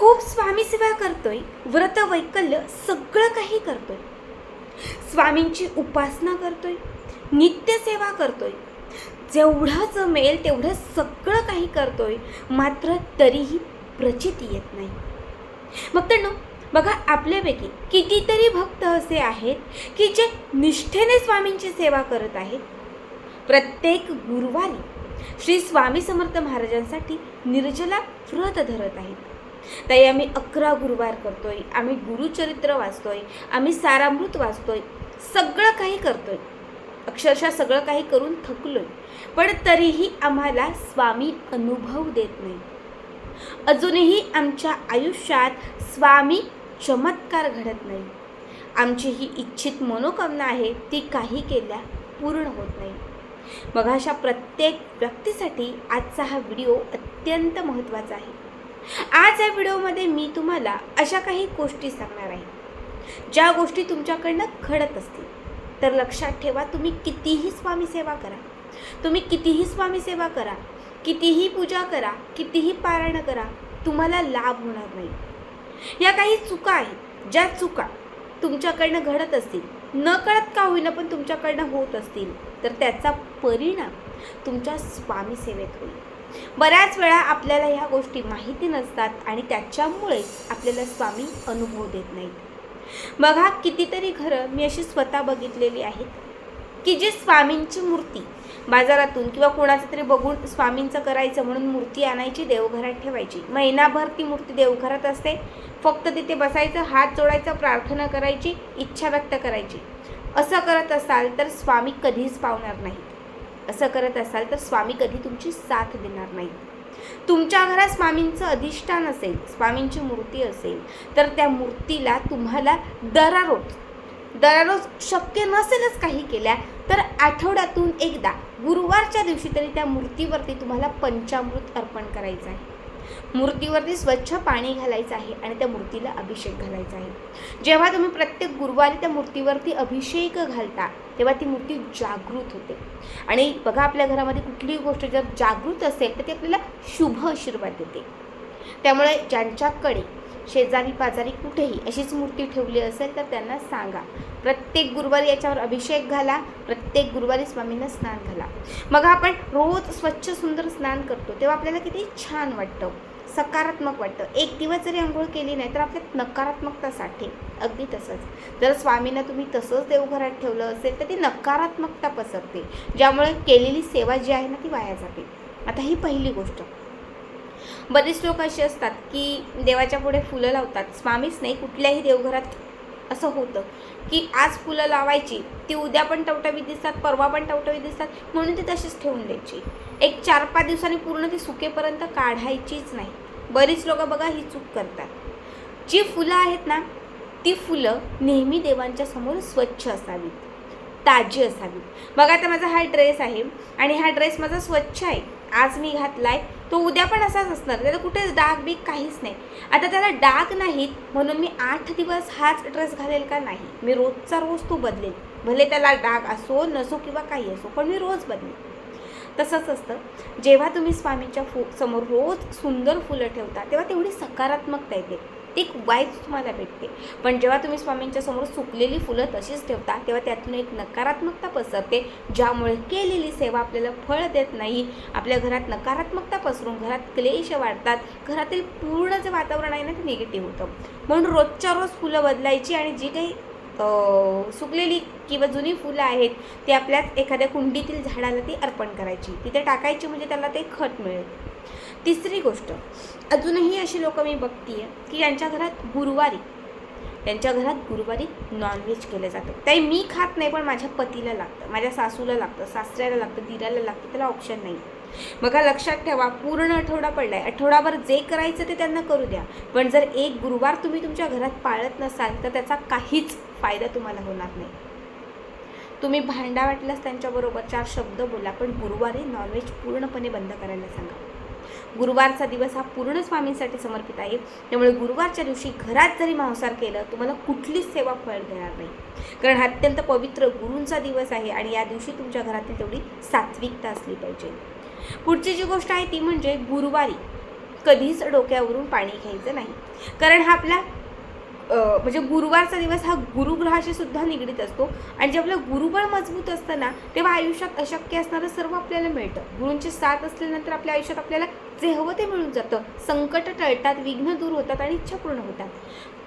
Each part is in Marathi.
खूप स्वामी सेवा करतोय व्रत वैकल्य सगळं काही करतोय. स्वामींची उपासना करतोय नित्यसेवा करतोय. जेवढं जमेल तेवढं सगळं काही करतोय मात्र तरीही प्रचिती येत नाही. मग भक्तांनो बघा आपल्यापैकी कितीतरी भक्त असे आहेत की जे निष्ठेने स्वामींची सेवा करत आहेत. प्रत्येक गुरुवारी श्री स्वामी समर्थ महाराजांसाठी निर्जला व्रत धरत आहेत. ताई आम्ही अकरा गुरुवार करतोय आम्ही गुरुचरित्र वाचतोय आम्ही सारामृत वाचतोय सगळं काही करतोय अक्षरशः सगळं काही करून थकलोय पण तरीही आम्हाला स्वामी अनुभव देत नाही अजूनही आमच्या आयुष्यात स्वामी चमत्कार घडत नाही आमची ही इच्छित मनोकामना आहे ती काही केल्या पूर्ण होत नाही मग अशा प्रत्येक व्यक्तीसाठी आजचा हा व्हिडिओ अत्यंत महत्त्वाचा आहे आज या व्हिडिओमध्ये मी तुम्हाला अशा काही गोष्टी सांगणार आहे. ज्या गोष्टी तुमच्याकडनं घडत असतील तर लक्षात ठेवा तुम्ही कितीही स्वामी सेवा करा. तुम्ही कितीही स्वामी सेवा करा कितीही पूजा करा कितीही पारायण करा तुम्हाला लाभ होणार नाही. या काही चुका आहेत ज्या चुका तुमच्याकडनं घडत असतील न कळत का होईना पण तुमच्याकडनं होत असतील तर त्याचा परिणाम तुमच्या स्वामी सेवेत होईल. बऱ्याच वेळा आपल्याला ह्या गोष्टी माहिती नसतात आणि त्याच्यामुळेच आपल्याला स्वामी अनुभव देत नाहीत. बघा कितीतरी घरं मी अशी स्वतः बघितलेली आहेत की जी स्वामींची मूर्ती बाजारातून किंवा कोणाचं तरी बघून स्वामींचं करायचं म्हणून मूर्ती आणायची देवघरात ठेवायची. महिनाभर ती मूर्ती देवघरात असते. फक्त तिथे बसायचं हात जोडायचं प्रार्थना करायची इच्छा व्यक्त करायची. असं करत असाल तर स्वामी कधीच पावणार नाही. असं करत असाल तर स्वामी कधी तुमची साथ देणार नाही तुमच्या घरात स्वामींचं अधिष्ठान असेल स्वामींची मूर्ती असेल तर त्या मूर्तीला तुम्हाला दररोज दररोज शक्य नसेलच काही केल्या तर आठवड्यातून एकदा गुरुवारच्या दिवशी तरी त्या मूर्तीवरती तुम्हाला पंचामृत अर्पण करायचं आहे. मूर्तीवरती स्वच्छ पाणी घालायचं आहे आणि त्या मूर्तीला अभिषेक घालायचा आहे. जेव्हा तुम्ही प्रत्येक गुरुवारी त्या मूर्तीवरती अभिषेक घालता तेव्हा ती मूर्ती जागृत होते. आणि बघा आपल्या घरामध्ये कुठलीही गोष्ट जर जागृत असेल तर ती आपल्याला शुभ आशीर्वाद देते. त्यामुळे ज्यांच्याकडे शेजारी पाजारी कुठेही अशीच मूर्ती ठेवली असेल तर त्यांना सांगा. प्रत्येक गुरुवारी याच्यावर अभिषेक घाला प्रत्येक गुरुवारी स्वामींना स्नान घाला. मग आपण रोज स्वच्छ सुंदर स्नान करतो तेव्हा आपल्याला किती छान वाटतं सकारात्मक वाटतं. एक दिवस जरी आंघोळ केली नाही तर आपल्यात नकारात्मकता साठे अगदी तसंच. जर स्वामींना तुम्ही तसंच देवघरात ठेवलं असेल तर ती नकारात्मकता पसरते. ज्यामुळे केलेली सेवा जी आहे ना ती वाया जाते. आता ही पहिली गोष्ट. बरेच लोक असे असतात की देवाच्या पुढे फुलं लावतात. स्वामीच नाही कुठल्याही देवघरात असं होतं की आज फुलं लावायची ती उद्या पण टवटवीत दिसतात परवा पण टवटवीत दिसतात म्हणून ती तशीच ठेवून द्यायची. एक चार पाच दिवसांनी पूर्ण ती सुकेपर्यंत काढायचीच नाही. बरीच लोक बघा ही चूक करतात. जी फुलं आहेत ना ती फुलं नेहमी देवांच्या समोर स्वच्छ असावीत ताजी असावीत. बघा आता माझा हा ड्रेस आहे आणि हा ड्रेस माझा स्वच्छ आहे. आज मी घातलाय तो उद्या पण असाच असणार. त्याला कुठेच डाग बीग काहीच नाही. आता त्याला डाग नाहीत म्हणून मी आठ दिवस हाच ड्रेस घालेल का नाही? मी रोजचा रोज तो बदलेल. भले त्याला डाग असो नसो किंवा काही असो पण मी रोज बदलेल. तसंच असतं. जेव्हा तुम्ही स्वामींच्या फु समोर रोज सुंदर फुलं ठेवता तेव्हा तेवढी सकारात्मकता येते. एक वाईब तुम्हाला भेटते. पण जेव्हा तुम्ही स्वामींच्या समोर सुकलेली फुलं तशीच ठेवता तेव्हा त्यातून एक नकारात्मकता पसरते ज्यामुळे केलेली सेवा आपल्याला फळ देत नाही. आपल्या घरात नकारात्मकता पसरून घरात क्लेश वाढतात. घरातील पूर्ण जे वातावरण आहे ना ते निगेटिव्ह होतं. म्हणून रोजच्या रोज फुलं बदलायची आणि जी काही सुकलेली किंवा जुनी फुलं आहेत ती आपल्याच एखाद्या कुंडीतील झाडाला ती अर्पण करायची. तिथे टाकायची म्हणजे त्याला ते खत मिळेल. तिसरी गोष्ट अजूनही अशी लोक मी बघतीये की यांच्या घरात गुरुवारी त्यांच्या घरात गुरुवारी नॉनव्हेज केलं जातं. ते मी खात नाही पण माझ्या पतीला लागतं माझ्या सासूला लागतं सासऱ्याला लागतं दिराला लागतं त्याला ऑप्शन नाही बघा लक्षात ठेवा पूर्ण आठवडा पडलाय. आठवडाभर जे करायचं ते त्यांना करू द्या. पण जर एक गुरुवार तुम्ही तुमच्या घरात पाळत नसाल तर त्याचा काहीच फायदा तुम्हाला होणार नाही. तुम्ही भांडा वाटल्यास त्यांच्याबरोबर चार शब्द बोला पण गुरुवारी नॉनव्हेज पूर्णपणे बंद करायला सांगा. गुरुवारचा दिवस हा पूर्ण स्वामींसाठी समर्पित आहे. त्यामुळे गुरुवारच्या दिवशी घरात जरी मांसाहार केलं तुम्हाला कुठलीच सेवा फळ देणार नाही. कारण हा अत्यंत पवित्र गुरूंचा दिवस आहे आणि या दिवशी तुमच्या घरातील तेवढी सात्विकता असली पाहिजे. पुढची जी गोष्ट आहे ती म्हणजे गुरुवारी कधीच डोक्यावरून पाणी घ्यायचं नाही. कारण हा आपला म्हणजे गुरुवारचा दिवस हा गुरुग्रहाशी सुद्धा निगडीत असतो. आणि जे आपलं गुरुबळ मजबूत असतं ना तेव्हा आयुष्यात अशक्य असणारं सर्व आपल्याला मिळतं. गुरूंची साथ असल्यानंतर आपल्या आयुष्यात आपल्याला जे हवं ते मिळून जातं. संकट टळतात विघ्न दूर होतात आणि इच्छा पूर्ण होतात.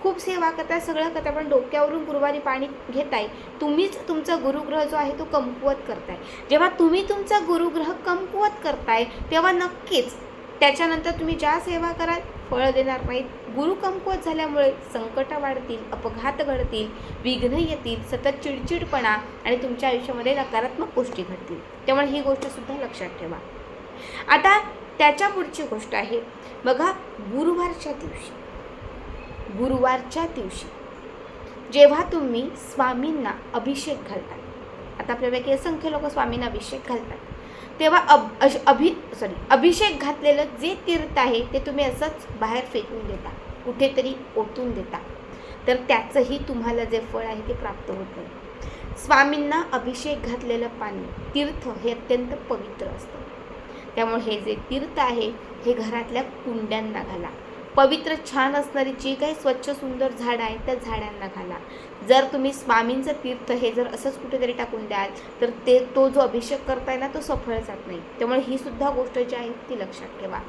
खूप सेवा करताय सगळं करताय पण डोक्यावरून गुरुवारी पाणी घेताय. तुम्हीच तुमचा गुरुग्रह जो आहे तो कमकुवत करताय. जेव्हा तुम्ही तुमचा गुरुग्रह कमकुवत करताय तेव्हा नक्कीच त्याच्यानंतर तुम्ही ज्या सेवा कराल फळं देणार नाहीत. गुरु कमकुवत झाल्यामुळे संकट वाढतील अपघात घडतील विघ्न येतील सतत चिडचिडपणा आणि तुमच्या आयुष्यामध्ये नकारात्मक गोष्टी घडतील. त्यामुळे ही गोष्टसुद्धा लक्षात ठेवा. आता त्याच्या पुढची गोष्ट आहे. बघा गुरुवारच्या दिवशी. गुरुवारच्या दिवशी जेव्हा तुम्ही स्वामींना अभिषेक घालता आता आपल्यापैकी असंख्य लोक स्वामींना अभिषेक घालतात. तेव्हा अब अश अभि सॉरी अभिषेक घातलेलं जे तीर्थ आहे ते तुम्ही असंच बाहेर फेकून देता. कुठेतरी ओतून देता. तर त्याचंही तुम्हाला जे फळ आहे ते प्राप्त होतं. स्वामींना अभिषेक घातलेलं पाणी तीर्थ हे अत्यंत पवित्र असतं. त्यामुळे हे जे तीर्थ आहे हे घरातल्या कुंड्यांना घाला. पवित्र छान असणारी जी काही स्वच्छ सुंदर झाडं आहेत त्या झाडांना घाला. जर तुम्ही स्वामींचं तीर्थ हे जर असंच कुठेतरी टाकून द्याल तर ते तो जो अभिषेक करताय ना तो सफळ जात नाही. त्यामुळे ही सुद्धा गोष्ट जी आहे ती लक्षात ठेवा.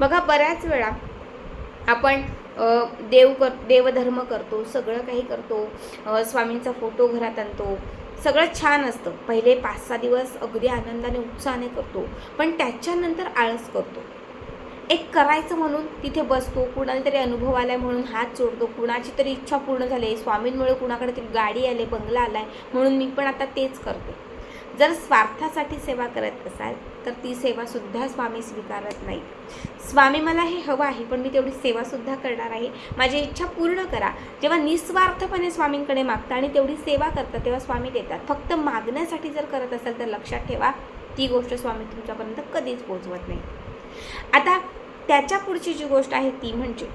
बघा बऱ्याच वेळा आपण देव कर देवधर्म करतो सगळं काही करतो स्वामींचा फोटो घरात आणतो सगळं छान असतं. पहिले पाच सहा दिवस अगदी आनंदाने उत्साहाने करतो पण त्याच्यानंतर आळस करतो. एक करायचं म्हणून तिथे बसतो कुणाला तरी अनुभव आलाय म्हणून हात जोडतो कुणाची तरी इच्छा पूर्ण झाली आहे स्वामींमुळे कुणाकडे तरी गाडी आली बंगला आलाय म्हणून मी पण आता तेच करते. जर स्वार्थासाठी सेवा करत असाल तर ती सेवासुद्धा स्वामी स्वीकारत नाही. स्वामी मला हे हवं आहे पण मी तेवढी सेवासुद्धा करणार आहे. माझी इच्छा पूर्ण करा. जेव्हा निस्वार्थपणे स्वामींकडे मागता आणि तेवढी सेवा करता तेव्हा स्वामी देतात. फक्त मागण्यासाठी जर करत असाल तर लक्षात ठेवा ती गोष्ट स्वामी तुमच्यापर्यंत कधीच पोचवत नाही. आता त्याच्या पुढची जी गोष्ट आहे ती म्हणजे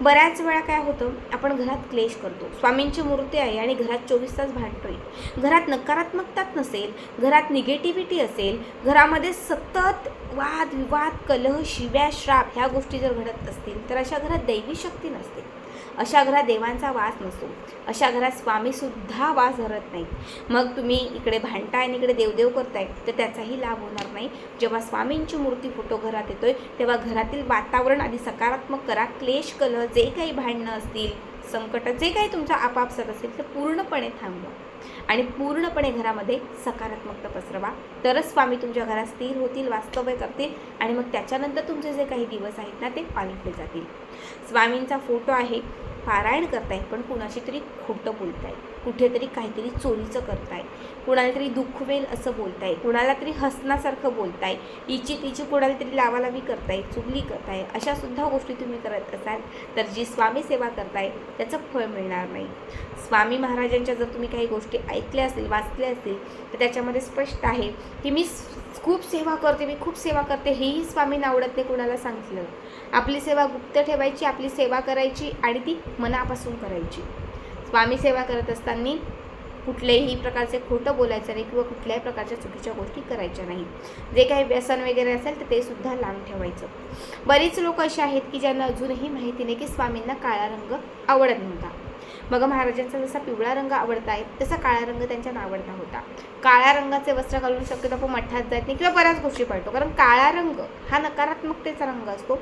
बऱ्याच वेळा काय होतं आपण घरात क्लेश करतो. स्वामींची मूर्ती आहे आणि घरात चोवीस तास भांडतोय. घरात नकारात्मकताच नसेल घरात निगेटिव्हिटी असेल घरामध्ये सतत वाद विवाद कलह शिव्या श्राप ह्या गोष्टी जर घडत असतील तर अशा घरात दैवी शक्ती नसते. अशा घरात देवांचा वास नसतो. अशा घरात स्वामीसुद्धा वास धरत नाही मग तुम्ही इकडे भांडताय आणि इकडे देवदेव करताय तर त्याचाही लाभ होणार नाही. जेव्हा स्वामींची मूर्ती फोटो घरात येतोय तेव्हा घरातील वातावरण आधी सकारात्मक करा. क्लेश कलह जे काही भांडणं असतील संकट जे काही तुमच्या आपापसात असेल ते पूर्णपणे थांबवा. आणि पूर्णपणे घरामध्ये सकारात्मकता पसरवा तरच स्वामी तुमच्या घरात स्थिर होतील वास्तव्य करतील आणि मग त्याच्यानंतर तुमचे जे काही दिवस आहेत ना ते पालटले जातील. स्वामींचा फोटो आहे पारायण करताय पण कुणाशी तरी खोटं बोलताय कुठेतरी काहीतरी चोरीचं करताय कुणाला तरी दुःखवेल असं बोलताय कुणाला तरी हसण्यासारखं बोलताय हिची तिची कुणाला तरी लावालावी करताय चुगली करताय अशा सुद्धा गोष्टी तुम्ही करत असाल तर जी स्वामी सेवा करताय त्याचं फळ मिळणार नाही. स्वामी महाराजांच्या जर तुम्ही काही गोष्टी ऐकल्या असतील वाचल्या असतील तर त्याच्यामध्ये स्पष्ट आहे की मी खूप सेवा करते मी खूप सेवा करते हेही स्वामींना आवडत नाही कुणाला सांगितलं? आपली सेवा गुप्त ठेवायची आपली सेवा करायची आणि ती मनापासून करायची. स्वामी सेवा करत असताना कुठल्याही प्रकारचे खोटं बोलायचं नाही किंवा कुठल्याही प्रकारच्या चुकीच्या गोष्टी करायच्या नाही. जे काही व्यसन वगैरे असेल तर ते सुद्धा लांब ठेवायचं. बरीच लोक असे आहेत की ज्यांना अजूनही माहिती नाही की स्वामींना काळा रंग आवडत नव्हता. मग महाराजांचा जसा पिवळा रंग आवडता आहे तसा काळा रंग त्यांच्या आवडता होता. काळ्या रंगाचे वस्त्र घालून शक्यतो आपण मठात जात नाही किंवा बऱ्याच गोष्टी पाळतो. कारण काळा रंग हा नकारात्मकतेचा रंग असतो.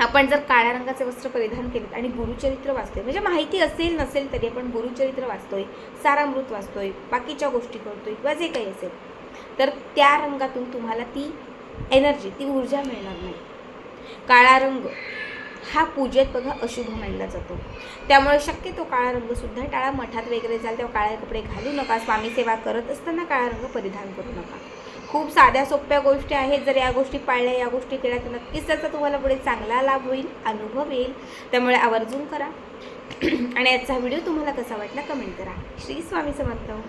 आपण जर काळ्या रंगाचे वस्त्र परिधान केलेत आणि गुरुचरित्र वाचतोय म्हणजे माहिती असेल नसेल तरी आपण गुरुचरित्र वाचतोय सारामृत वाचतोय बाकीच्या गोष्टी करतोय किंवा जे काही असेल तर त्या रंगातून तुम्हाला ती एनर्जी ती ऊर्जा मिळणार नाही. काळा रंग हा पूजेत बघा अशुभ मानला जातो. त्यामुळे शक्यतो काळा रंगसुद्धा टाळा मठात वगैरे जाल तेव्हा काळे कपडे घालू नका स्वामी सेवा करत असताना काळा रंग परिधान करू नका. खूप साध्या सोप्या गोष्टी आहेत. जर या गोष्टी पाळल्या या गोष्टी केल्या तर नक्कीच त्याचा तुम्हाला पुढे चांगला लाभ होईल अनुभव येईल. त्यामुळे आवर्जून करा. आणि याचा व्हिडिओ तुम्हाला कसा वाटला कमेंट करा. श्री स्वामी समर्थ.